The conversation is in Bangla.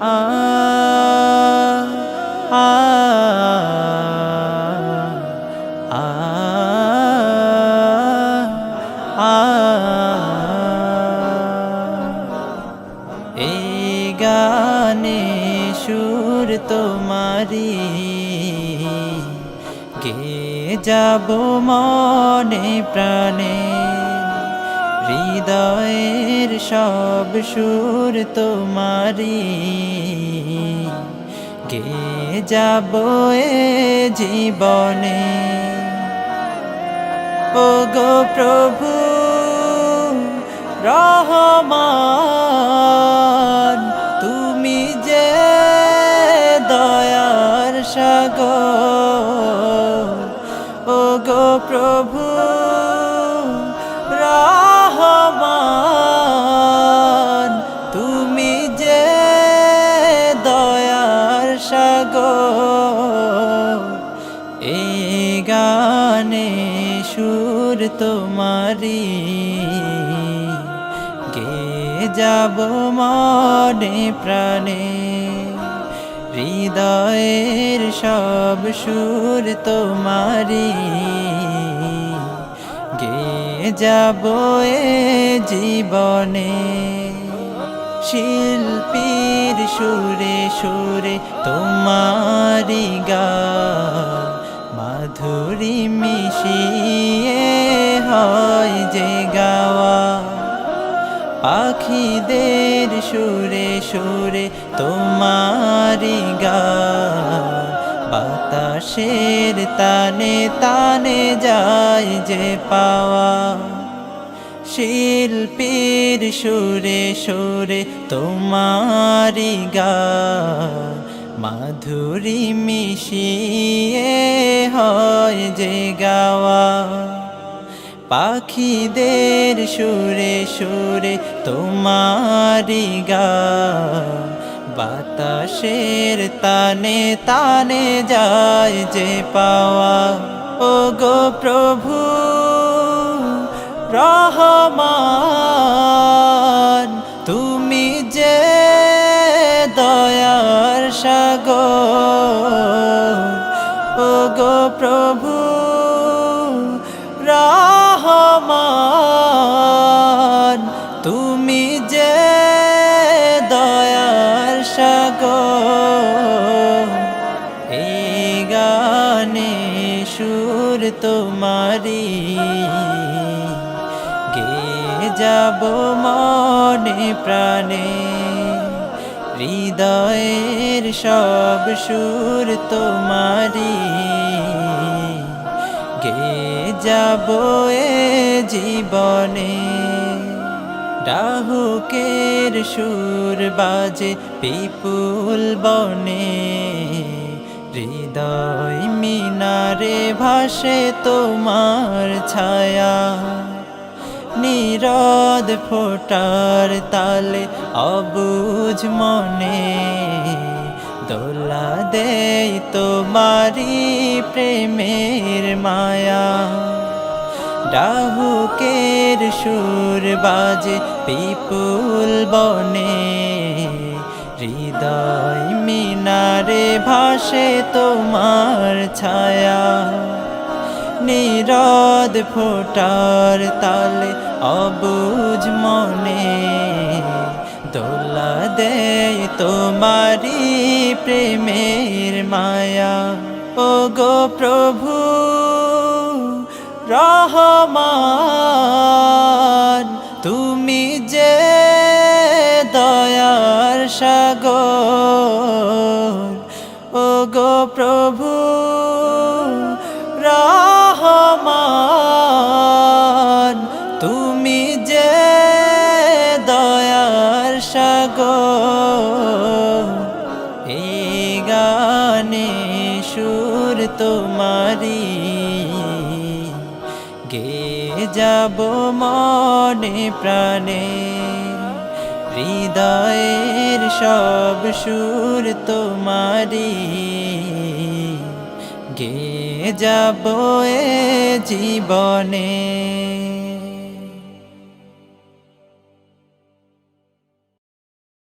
আ আ গানে সুর তোমারি গে যাব মনে প্রাণে? হৃদয়ের সব সুর তোমারি কে যাব এ জীবনে? ও গো প্রভু, রহমান, তুমি যে দয়ার সাগর। ও গো প্রভু গানে সুর তোমারি। গে যাব মনে প্রাণে, হৃদয়ের সব সুর তোমারি। গে যাব এ জীবনে, শিল্পীর সুরে সুরে তোমারি গা মাধুরী মিশিয়ে হয় যে গাওয়া। পাখিদের সুরে সুরে তোমারি গা বাতাসের তানে তানে যায় যে পাওয়া। শিল্পীর সুরে সুরে তোমারি গা মাধুরী মিশিয়ে হয় যে গাওয়া। পাখিদের সুরে সুরে তোমারি গা। বাতাসের তানে তানে যায় যে পাওয়া। ও গো প্রভু, রহমান, তুমি যে দয়ার সাগর ও গো প্রভু, রহমান, তুমি যে দয়ার সাগর, এই গানে সুর তোমারি। গে যাব মনে প্রাণে। হৃদয়ের সব সুর তোমারি গে যাব এ জীবনে, ডাহুকের সুর বাজে পিপুল বনে। হৃদয় মিনারে ভাসে তোমার ছায়া। নিরদ ফোটার তালে অবুজ মনে। দোলা দেই তোমারি প্রেমের মায়া। ডাহুকের সুর বাজে পিপুল বনে। হৃদয় মিনারে ভাসে তোমার ছায়া। নিরদ ফোটার তালে অবুজ মনে। দোলা দেয় তোমারি প্রেমের মায়া। ও গো প্রভু, রহমান, তুমি যে দয়ার সাগর। ও গো প্রভু গানে সুর তোমারি। গে যাব মনে প্রাণে হৃদয়ের সব সুর তোমারি। গে যাব জীবনে।